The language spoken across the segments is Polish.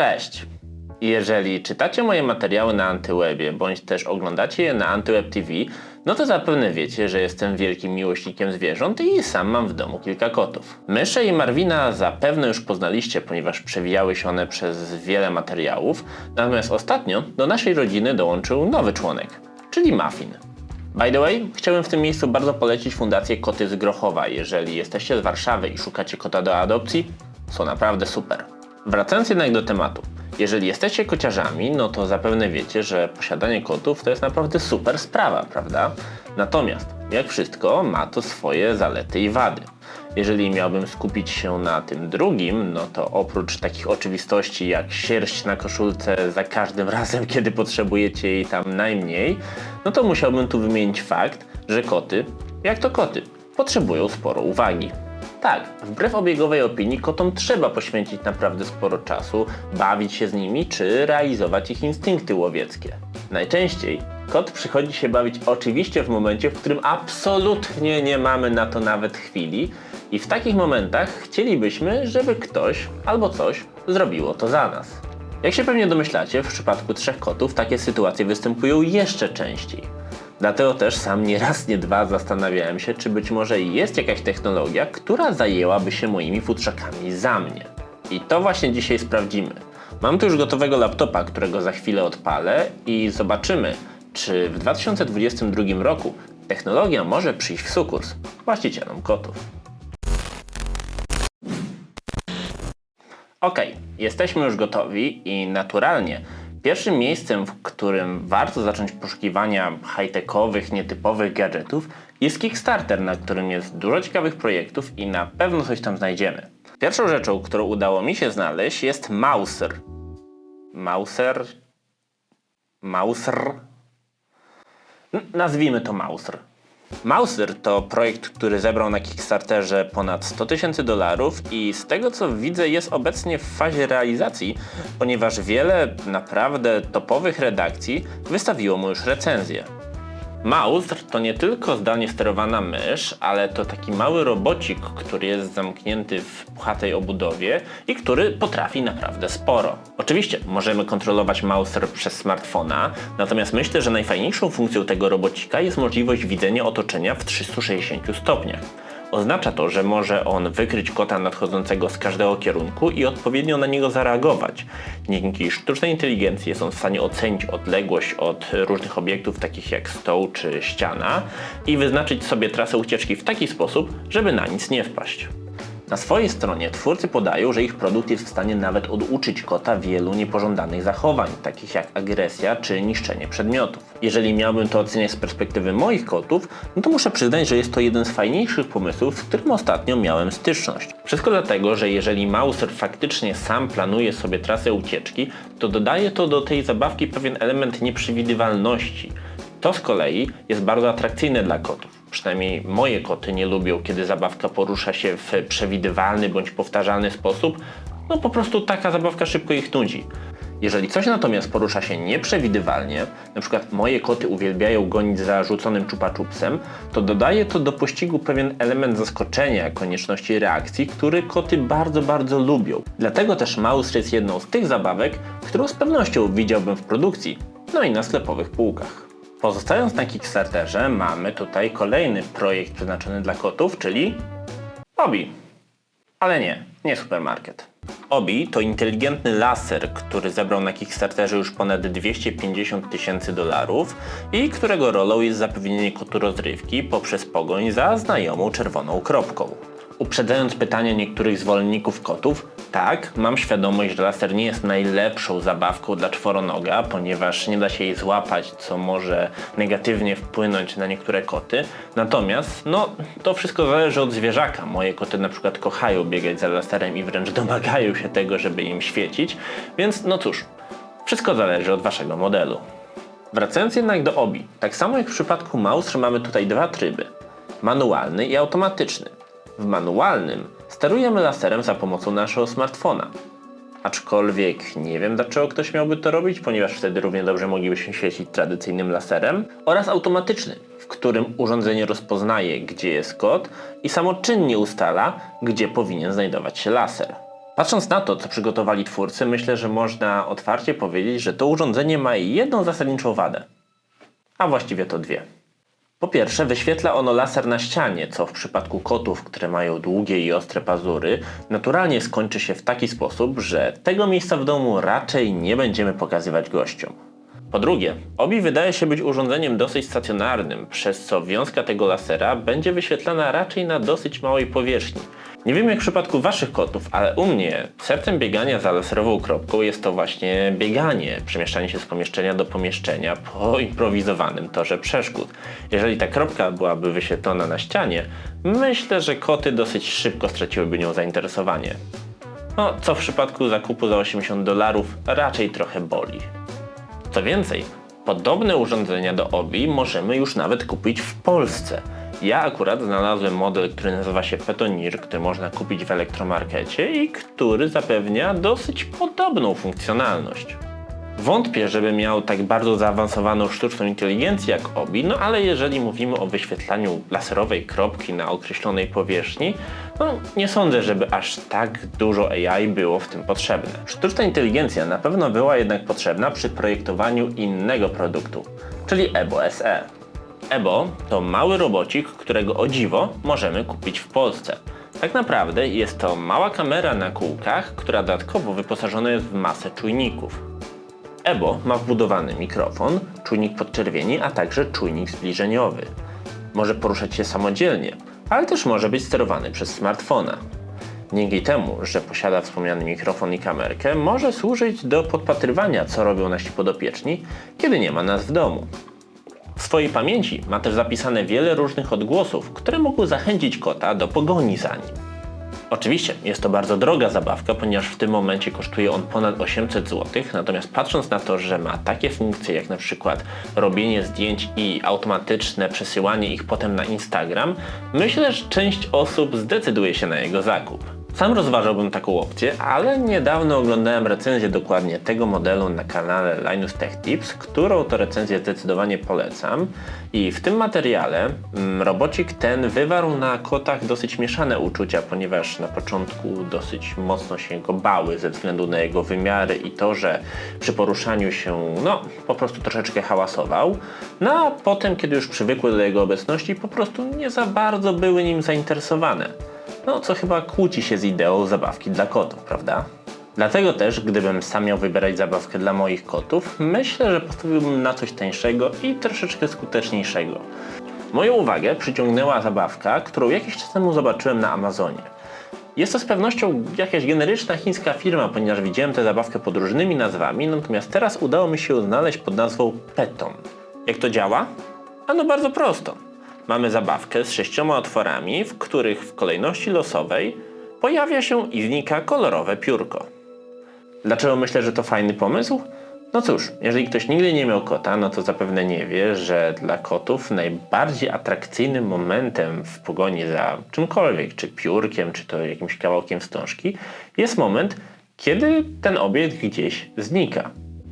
Cześć! Jeżeli czytacie moje materiały na Antywebie, bądź też oglądacie je na Antyweb TV, no to zapewne wiecie, że jestem wielkim miłośnikiem zwierząt i sam mam w domu kilka kotów. Myszę i Marwina zapewne już poznaliście, ponieważ przewijały się one przez wiele materiałów, natomiast ostatnio do naszej rodziny dołączył nowy członek, czyli Muffin. By the way, chciałbym w tym miejscu bardzo polecić Fundację Koty z Grochowa. Jeżeli jesteście z Warszawy i szukacie kota do adopcji, są naprawdę super. Wracając jednak do tematu. Jeżeli jesteście kociarzami, no to zapewne wiecie, że posiadanie kotów to jest naprawdę super sprawa, prawda? Natomiast, jak wszystko, ma to swoje zalety i wady. Jeżeli miałbym skupić się na tym drugim, no to oprócz takich oczywistości jak sierść na koszulce za każdym razem, kiedy potrzebujecie jej tam najmniej, no to musiałbym tu wymienić fakt, że koty, jak to koty, potrzebują sporo uwagi. Tak, wbrew obiegowej opinii kotom trzeba poświęcić naprawdę sporo czasu, bawić się z nimi czy realizować ich instynkty łowieckie. Najczęściej kot przychodzi się bawić oczywiście w momencie, w którym absolutnie nie mamy na to nawet chwili i w takich momentach chcielibyśmy, żeby ktoś albo coś zrobiło to za nas. Jak się pewnie domyślacie, w przypadku trzech kotów takie sytuacje występują jeszcze częściej. Dlatego też sam nie raz, nie dwa zastanawiałem się, czy być może jest jakaś technologia, która zajęłaby się moimi futrzakami za mnie. I to właśnie dzisiaj sprawdzimy. Mam tu już gotowego laptopa, którego za chwilę odpalę i zobaczymy, czy w 2022 roku technologia może przyjść w sukurs właścicielom kotów. Ok, jesteśmy już gotowi i naturalnie pierwszym miejscem, w którym warto zacząć poszukiwania high-techowych, nietypowych gadżetów jest Kickstarter, na którym jest dużo ciekawych projektów i na pewno coś tam znajdziemy. Pierwszą rzeczą, którą udało mi się znaleźć jest Mauser. Mauser? Mauser? Nazwijmy to Mauser. Mauser to projekt, który zebrał na Kickstarterze ponad 100 tysięcy dolarów i z tego co widzę jest obecnie w fazie realizacji, ponieważ wiele naprawdę topowych redakcji wystawiło mu już recenzję. Mauser to nie tylko zdalnie sterowana mysz, ale to taki mały robocik, który jest zamknięty w puchatej obudowie i który potrafi naprawdę sporo. Oczywiście możemy kontrolować Mauser przez smartfona, natomiast myślę, że najfajniejszą funkcją tego robocika jest możliwość widzenia otoczenia w 360 stopniach. Oznacza to, że może on wykryć kota nadchodzącego z każdego kierunku i odpowiednio na niego zareagować. Dzięki sztucznej inteligencji jest on w stanie ocenić odległość od różnych obiektów, takich jak stoł czy ściana, i wyznaczyć sobie trasę ucieczki w taki sposób, żeby na nic nie wpaść. Na swojej stronie twórcy podają, że ich produkt jest w stanie nawet oduczyć kota wielu niepożądanych zachowań, takich jak agresja czy niszczenie przedmiotów. Jeżeli miałbym to oceniać z perspektywy moich kotów, no to muszę przyznać, że jest to jeden z fajniejszych pomysłów, z którym ostatnio miałem styczność. Wszystko dlatego, że jeżeli Mauser faktycznie sam planuje sobie trasę ucieczki, to dodaje to do tej zabawki pewien element nieprzewidywalności. To z kolei jest bardzo atrakcyjne dla kotów. Przynajmniej moje koty nie lubią, kiedy zabawka porusza się w przewidywalny bądź powtarzalny sposób. No po prostu taka zabawka szybko ich nudzi. Jeżeli coś natomiast porusza się nieprzewidywalnie, przykład moje koty uwielbiają gonić za rzuconym czupacupsem, to dodaje to do pościgu pewien element zaskoczenia, konieczności reakcji, który koty bardzo, bardzo lubią. Dlatego też Maus jest jedną z tych zabawek, którą z pewnością widziałbym w produkcji, no i na sklepowych półkach. Pozostając na Kickstarterze, mamy tutaj kolejny projekt przeznaczony dla kotów, czyli Obi. Ale nie, nie supermarket. Obi to inteligentny laser, który zebrał na Kickstarterze już ponad 250 tysięcy dolarów i którego rolą jest zapewnienie kotu rozrywki poprzez pogoń za znajomą czerwoną kropką. Uprzedzając pytania niektórych zwolenników kotów, tak, mam świadomość, że laser nie jest najlepszą zabawką dla czworonoga, ponieważ nie da się jej złapać, co może negatywnie wpłynąć na niektóre koty. Natomiast, no, to wszystko zależy od zwierzaka. Moje koty na przykład kochają biegać za laserem i wręcz domagają się tego, żeby im świecić, więc no cóż, wszystko zależy od waszego modelu. Wracając jednak do obi, tak samo jak w przypadku Mausr mamy tutaj dwa tryby. Manualny i automatyczny. W manualnym sterujemy laserem za pomocą naszego smartfona. Aczkolwiek nie wiem dlaczego ktoś miałby to robić, ponieważ wtedy równie dobrze moglibyśmy świecić tradycyjnym laserem. Oraz automatyczny, w którym urządzenie rozpoznaje gdzie jest kod i samoczynnie ustala gdzie powinien znajdować się laser. Patrząc na to, co przygotowali twórcy, myślę, że można otwarcie powiedzieć, że to urządzenie ma jedną zasadniczą wadę. A właściwie to dwie. Po pierwsze, wyświetla ono laser na ścianie, co w przypadku kotów, które mają długie i ostre pazury, naturalnie skończy się w taki sposób, że tego miejsca w domu raczej nie będziemy pokazywać gościom. Po drugie, Obi wydaje się być urządzeniem dosyć stacjonarnym, przez co wiązka tego lasera będzie wyświetlana raczej na dosyć małej powierzchni. Nie wiem jak w przypadku waszych kotów, ale u mnie sercem biegania za laserową kropką jest to właśnie bieganie, przemieszczanie się z pomieszczenia do pomieszczenia po improwizowanym torze przeszkód. Jeżeli ta kropka byłaby wyświetlona na ścianie, myślę, że koty dosyć szybko straciłyby nią zainteresowanie. No, co w przypadku zakupu za 80 dolarów raczej trochę boli. Co więcej, podobne urządzenia do OBI możemy już nawet kupić w Polsce. Ja akurat znalazłem model, który nazywa się Petonir, który można kupić w elektromarkecie i który zapewnia dosyć podobną funkcjonalność. Wątpię, żeby miał tak bardzo zaawansowaną sztuczną inteligencję jak OBI, no ale jeżeli mówimy o wyświetlaniu laserowej kropki na określonej powierzchni, no nie sądzę, żeby aż tak dużo AI było w tym potrzebne. Sztuczna inteligencja na pewno była jednak potrzebna przy projektowaniu innego produktu, czyli EBO SE. EBO to mały robocik, którego o dziwo możemy kupić w Polsce. Tak naprawdę jest to mała kamera na kółkach, która dodatkowo wyposażona jest w masę czujników. EBO ma wbudowany mikrofon, czujnik podczerwieni, a także czujnik zbliżeniowy. Może poruszać się samodzielnie, ale też może być sterowany przez smartfona. Dzięki temu, że posiada wspomniany mikrofon i kamerkę, może służyć do podpatrywania, co robią nasi podopieczni, kiedy nie ma nas w domu. W swojej pamięci ma też zapisane wiele różnych odgłosów, które mogły zachęcić kota do pogoni za nim. Oczywiście jest to bardzo droga zabawka, ponieważ w tym momencie kosztuje on ponad 800 zł, natomiast patrząc na to, że ma takie funkcje jak na przykład robienie zdjęć i automatyczne przesyłanie ich potem na Instagram, myślę, że część osób zdecyduje się na jego zakup. Sam rozważałbym taką opcję, ale niedawno oglądałem recenzję dokładnie tego modelu na kanale Linus Tech Tips, którą to recenzję zdecydowanie polecam. I w tym materiale mm, robocik ten wywarł na kotach dosyć mieszane uczucia, ponieważ na początku dosyć mocno się go bały ze względu na jego wymiary i to, że przy poruszaniu się, no, po prostu troszeczkę hałasował. No a potem, kiedy już przywykły do jego obecności, po prostu nie za bardzo były nim zainteresowane. No, co chyba kłóci się z ideą zabawki dla kotów, prawda? Dlatego też, gdybym sam miał wybierać zabawkę dla moich kotów, myślę, że postawiłbym na coś tańszego i troszeczkę skuteczniejszego. Moją uwagę przyciągnęła zabawka, którą jakiś czas temu zobaczyłem na Amazonie. Jest to z pewnością jakaś generyczna chińska firma, ponieważ widziałem tę zabawkę pod różnymi nazwami, natomiast teraz udało mi się ją znaleźć pod nazwą Peton. Jak to działa? Ano bardzo prosto. Mamy zabawkę z sześcioma otworami, w których w kolejności losowej pojawia się i znika kolorowe piórko. Dlaczego myślę, że to fajny pomysł? No cóż, jeżeli ktoś nigdy nie miał kota, no to zapewne nie wie, że dla kotów najbardziej atrakcyjnym momentem w pogoni za czymkolwiek, czy piórkiem, czy to jakimś kawałkiem wstążki, jest moment, kiedy ten obiekt gdzieś znika.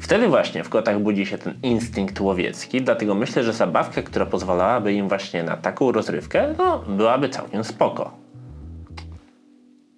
Wtedy właśnie w kotach budzi się ten instynkt łowiecki, dlatego myślę, że zabawka, która pozwalałaby im właśnie na taką rozrywkę, no byłaby całkiem spoko.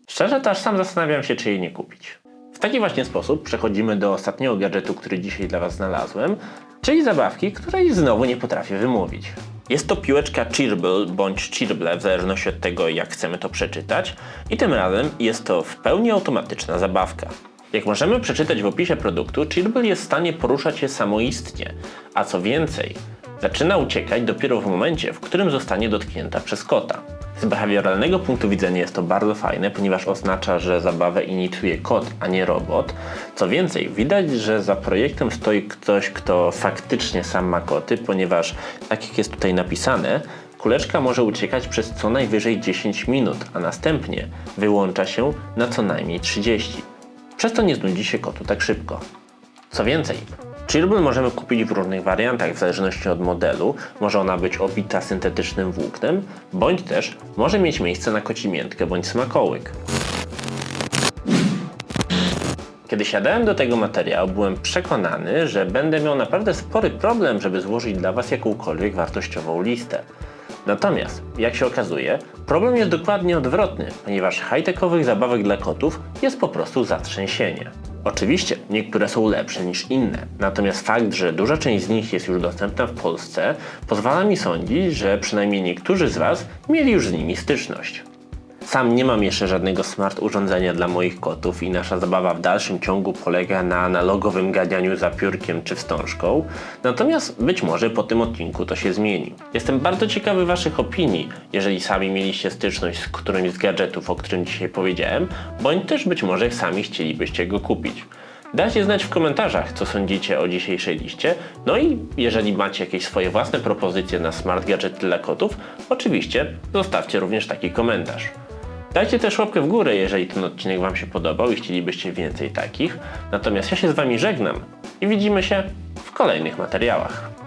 Szczerze to aż sam zastanawiam się, czy jej nie kupić. W taki właśnie sposób przechodzimy do ostatniego gadżetu, który dzisiaj dla Was znalazłem, czyli zabawki, której znowu nie potrafię wymówić. Jest to piłeczka Chirble bądź Chirble, w zależności od tego, jak chcemy to przeczytać, i tym razem jest to w pełni automatyczna zabawka. Jak możemy przeczytać w opisie produktu, Chirble jest w stanie poruszać się samoistnie, a co więcej, zaczyna uciekać dopiero w momencie, w którym zostanie dotknięta przez kota. Z behawioralnego punktu widzenia jest to bardzo fajne, ponieważ oznacza, że zabawę inicjuje kot, a nie robot. Co więcej, widać, że za projektem stoi ktoś, kto faktycznie sam ma koty, ponieważ tak jak jest tutaj napisane, kuleczka może uciekać przez co najwyżej 10 minut, a następnie wyłącza się na co najmniej 30. Przez to nie znudzi się kotu tak szybko. Co więcej, Chirble możemy kupić w różnych wariantach w zależności od modelu. Może ona być obita syntetycznym włóknem, bądź też może mieć miejsce na kocimiętkę bądź smakołyk. Kiedy siadałem do tego materiału, byłem przekonany, że będę miał naprawdę spory problem, żeby złożyć dla Was jakąkolwiek wartościową listę. Natomiast, jak się okazuje, problem jest dokładnie odwrotny, ponieważ high-techowych zabawek dla kotów jest po prostu zatrzęsienie. Oczywiście, niektóre są lepsze niż inne, natomiast fakt, że duża część z nich jest już dostępna w Polsce, pozwala mi sądzić, że przynajmniej niektórzy z Was mieli już z nimi styczność. Sam nie mam jeszcze żadnego smart urządzenia dla moich kotów i nasza zabawa w dalszym ciągu polega na analogowym ganianiu za piórkiem czy wstążką, natomiast być może po tym odcinku to się zmieni. Jestem bardzo ciekawy Waszych opinii, jeżeli sami mieliście styczność z którymś z gadżetów, o którym dzisiaj powiedziałem, bądź też być może sami chcielibyście go kupić. Dajcie znać w komentarzach, co sądzicie o dzisiejszej liście. No i jeżeli macie jakieś swoje własne propozycje na smart gadżety dla kotów, oczywiście zostawcie również taki komentarz. Dajcie też łapkę w górę, jeżeli ten odcinek Wam się podobał i chcielibyście więcej takich. Natomiast ja się z Wami żegnam i widzimy się w kolejnych materiałach.